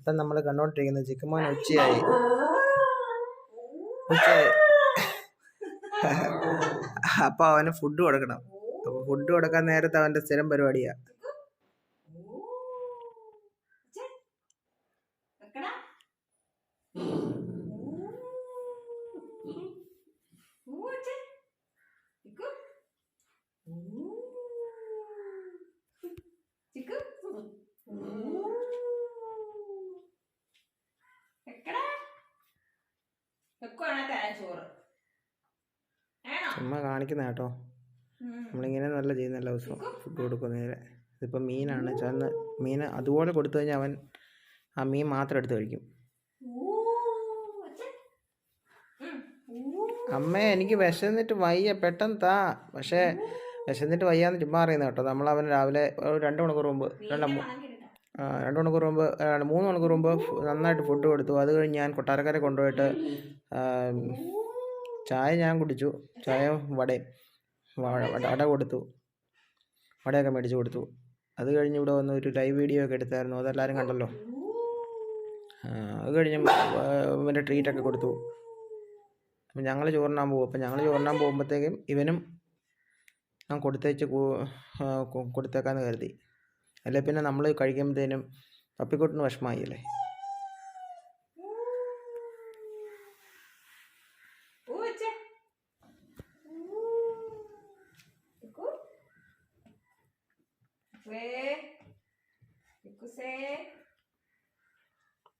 ഇപ്പം നമ്മൾ കണ്ടോണ്ടിരിക്കുന്നത് ചിക്കുമോൻ ഉച്ചയായി. ഉച്ചയായി. അപ്പോൾ അവന് ഫുഡ് കൊടുക്കണം. അപ്പോൾ ഫുഡ് കൊടുക്കാൻ നേരത്തെ അവന്റെ സ്ഥിരം പരിപാടിയാ. വെക്കുവാണെ തരാം ചോറ് വേണോ ചുമ്മാ കാണിക്കുന്ന കേട്ടോ. നമ്മളിങ്ങനെ നല്ല ചെയ്യുന്ന എല്ലാ ദിവസവും ഫുഡ് കൊടുക്കുന്നതിന് ഇതിപ്പോൾ മീനാണ്. ചെന്ന് മീൻ അതുപോലെ കൊടുത്തു കഴിഞ്ഞാൽ അവൻ ആ മീൻ മാത്രം എടുത്ത് കഴിക്കും. അമ്മേ എനിക്ക് വിശന്നിട്ട് വയ്യ. പെട്ടെന്ന് താ. പക്ഷേ വിശന്നിട്ട് വയ്യാന്ന് ചുമ്മാ അറിയുന്ന കേട്ടോ. നമ്മൾ അവൻ രാവിലെ ഒരു രണ്ട് മണിക്കൂർ മുമ്പ് രണ്ട് മൂ- വാങ്ങിയിട്ടാ. ആ, രണ്ട് മണിക്കൂർ മുമ്പ് മൂന്ന് മണിക്കൂർ മുമ്പ് നന്നായിട്ട് ഫുഡ് കൊടുത്തു. അത് കഴിഞ്ഞ് ഞാൻ കൊട്ടാരക്കര കൊണ്ടുപോയിട്ട് ചായ ഞാൻ കുടിച്ചു. ചായ വടയും വട കൊടുത്തു. വടയൊക്കെ മേടിച്ച് കൊടുത്തു. അത് കഴിഞ്ഞ് ഇവിടെ വന്ന് ഒരു ലൈവ് വീഡിയോ ഒക്കെ എടുത്തായിരുന്നു. അതെല്ലാവരും കണ്ടല്ലോ. അത് കഴിഞ്ഞ് ഇവന്റെ ട്രീറ്റൊക്കെ കൊടുത്തു. അപ്പം ഞങ്ങൾ ചോറിനാൻ പോകും അപ്പം ഞങ്ങൾ ചോറിനാൻ പോകുമ്പോഴത്തേക്കും ഇവനും ഞാൻ കൊടുത്തേച്ച് കൊടുത്തേക്കാന്ന് കരുതി. അല്ലെ പിന്നെ നമ്മൾ കഴിക്കുമ്പോഴത്തേനും പപ്പിക്കുട്ടിന് വിഷമമായി അല്ലേ ഊ വെച്ചേ. ഊ. ചിക്കു.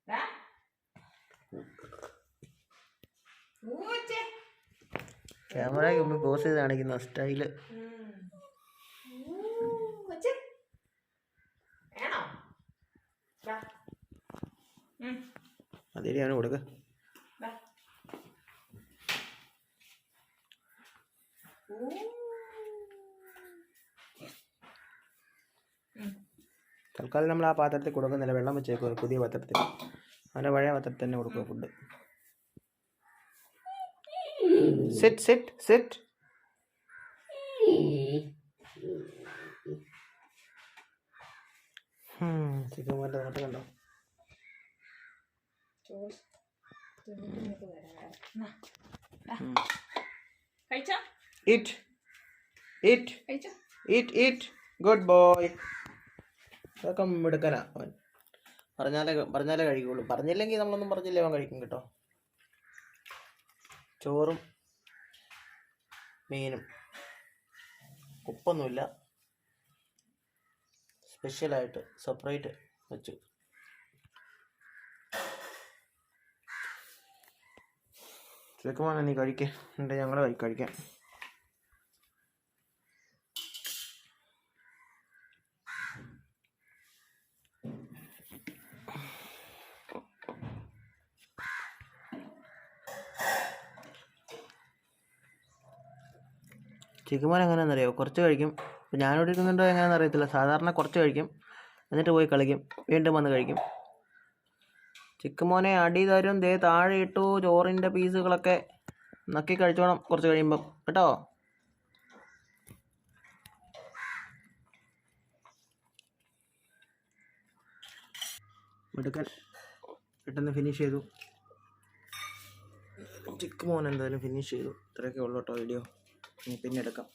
ദാ. ഊ ക്യാമറയ്ക്ക് മുമ്പ് പോസ് ചെയ്ത് കാണിക്കുന്ന സ്റ്റൈൽ അതിരി അവന് കൊടുക്ക. തൽക്കാലം നമ്മൾ ആ പാത്രത്തിൽ കൊടുക്കുന്നില്ല. വെള്ളം വെച്ചേക്കുക പുതിയ പാത്രത്തിൽ. അവന്റെ പഴയ പാത്രത്തിൽ തന്നെ കൊടുക്കുക food. Sit sit sit chicken മോന്റെ നോട്ടം കണ്ടോ. Eat eat eat eat good boy അതൊക്കെ മിടുക്കനാ അവൻ. പറഞ്ഞാലേ പറഞ്ഞാലേ കഴിക്കുള്ളൂ. പറഞ്ഞില്ലെങ്കിൽ നമ്മളൊന്നും പറഞ്ഞില്ലേ അവൻ കഴിക്കും കേട്ടോ. ചോറും മീനും. ഉപ്പൊന്നുമില്ല. സ്പെഷ്യലായിട്ട് സെപ്പറേറ്റ് വെച്ചു. ചേക്കുമാണ് നീ കഴിക്കേണ്ട എന്നിട്ട് ഞങ്ങൾ കഴിക്കാം ചിക്കുമോൻ എങ്ങനെയാണെന്നറിയോ? കുറച്ച് കഴിക്കും. ഞാനിവിടെ ഇരിക്കുന്നുണ്ടോ എങ്ങനെയാണെന്ന് അറിയത്തില്ല. സാധാരണ കുറച്ച് കഴിക്കും. എന്നിട്ട് പോയി കളിക്കും. വീണ്ടും വന്ന് കഴിക്കും. ചിക്കുമോനെ അടി തരും. ദേ താഴെ ഇട്ടു. ചോറിന്റെ പീസുകളൊക്കെ നക്കി കഴിച്ചോണം കുറച്ച് കഴിയുമ്പം. കേട്ടോ? എടുക്കാൻ പെട്ടെന്ന് ഫിനിഷ് ചെയ്തു. ചിക്കുമോൻ എന്തായാലും ഫിനിഷ് ചെയ്തു. ഇത്രയൊക്കെ ഉള്ളൂ കേട്ടോ വീഡിയോ ഇനി പിന്നെ എടുക്കാം.